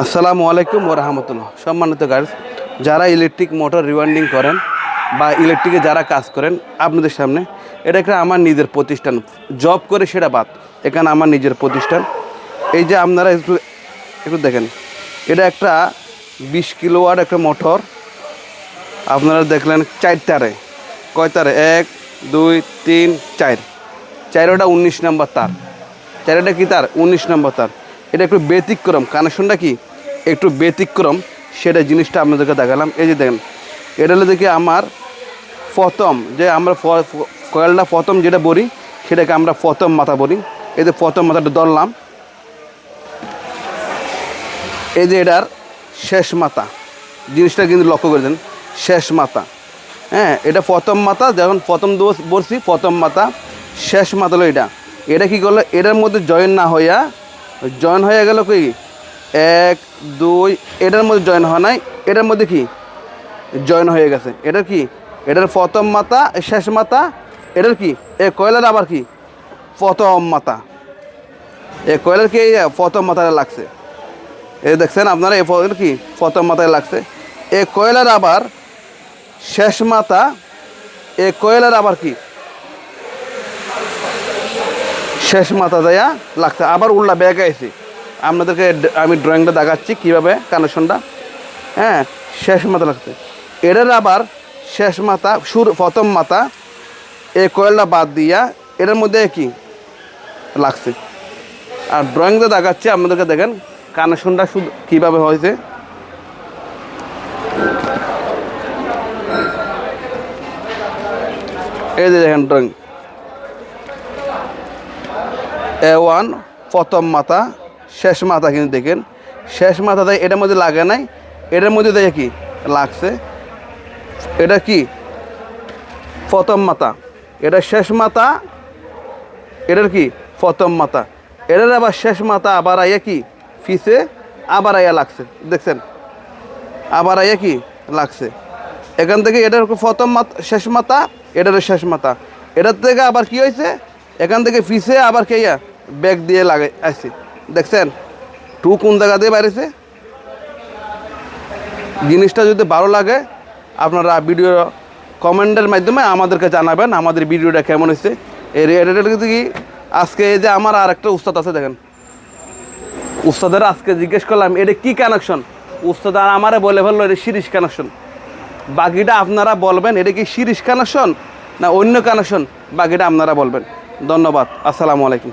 আসসালামু আলাইকুম ও রহমতুল্লাহ। সম্মানিত গাইজ যারা ইলেকট্রিক মোটর রিওয়ান্ডিং করেন বা ইলেকট্রিকে যারা কাজ করেন, আপনাদের সামনে এটা একটা আমার নিজের প্রতিষ্ঠান। জব করে সেটা বাদ, এখানে আমার নিজের প্রতিষ্ঠান। এই যে আপনারা একটু একটু দেখেন, এটা একটা বিশ কিলোওয়াট একটা মোটর আপনারা দেখলেন চার তারে। কয় তারে? এক, দুই, তিন, চার। চারোটা উনিশ নম্বর তার। চারোটা কি তার? উনিশ নম্বর তার। এটা একটু ব্যতিক্রম কানেকশনটা কি? একটু ব্যতিক্রম, সেটা জিনিসটা আপনাদেরকে দেখালাম। এই যে দেখেন, এটা হলো দেখি আমার প্রথম যে আমরা কয়েলটা প্রথম যেটা বলি সেটাকে আমরা প্রথম মাথা বলি এই যে প্রথম মাথাটা ধরলাম। এই যে এটার শেষ মাথা, জিনিসটা কিন্তু লক্ষ্য করে দেন শেষ মাথা। হ্যাঁ এটা প্রথম মাথা, যখন প্রথম দিবস বলছি প্রথম মাথা, শেষ মাথা হলো এটা। এটা কি করল? এটার মধ্যে জয়েন না হইয়া জয়েন হয়ে গেল কি এক, দুই, এটার মধ্যে জয়েন হয় নাই। এটার মধ্যে কি? জয়েন হয়ে গেছে। এটার কি? এটার প্রথম মাথা শেষ মাথা এটার কি? এ কয়লার আবার কি? প্রথম মাথা এ কয়লার কি? প্রথম মাথায় লাগছে। এই দেখছেন আপনারা ফল কি? প্রথম মাথায় লাগছে। এ কয়লার আবার শেষ মাথা এ কয়লার আবার কি? শেষ মাথা দেয়া লাগছে। আবার উল্লা ব্যাগ আইছি। আপনাদেরকে আমি ড্রয়িংটা দেখাচ্ছি কীভাবে কানেকশনটা হ্যাঁ শেষ মাথা লাগছে। এটার আবার শেষ মাথা সুর প্রথম মাথা, এই কয়েলটা বাদ দিয়া এটার মধ্যে কি লাগছে। আর ড্রয়িংটা দেখাচ্ছি, আপনাদেরকে দেখেন কানেকশনটা শুধু কীভাবে হয়েছে। এই যে দেখেন ড্রয়িং এ ওয়ান প্রথম মাথা, শেষ মাথা কিন্তু দেখেন। শেষ মাথা দেয় এটার মধ্যে লাগে নাই। এটার মধ্যে দেখে কি? লাগছে। এটা কি? প্রথম মাথা। এটা শেষ মাথা। এটার কি? প্রথম মাথা। এটার আবার শেষ মাথা আবার আইয়া কি? ফিসে আবার আইয়া লাগছে। দেখছেন? আবার আইয়া কি? লাগছে। এখান থেকে এটার প্রথম মাথা, শেষ মাথা? এটার শেষ মাথা। এটার থেকে আবার কি হয়েছে? এখান থেকে ফিসে আবার কে ব্যাগ দিয়ে লাগে আসছে দেখছেন? টু কোন জায়গা দিয়ে বাইরেছে? জিনিসটা যদি ভালো লাগে, আপনারা ভিডিও কমেন্টের মাধ্যমে আমাদেরকে জানাবেন, আমাদের ভিডিওটা কেমন হয়েছে। এই রেডিওটা কি আজকে এই যে আমার আর একটা উস্তাদ আছে, দেখেন। উস্তাদের আজকে জিজ্ঞেস করলাম, এটা কি কানেকশন উস্তাদ আর আমারে বলে ফেলল, এটা সিরিজ কানেকশন বাকিটা আপনারা বলবেন, এটা কি সিরিজ কানেকশন না অন্য কানেকশন বাকিটা আপনারা বলবেন। ধন্যবাদ। আসসালামু আলাইকুম।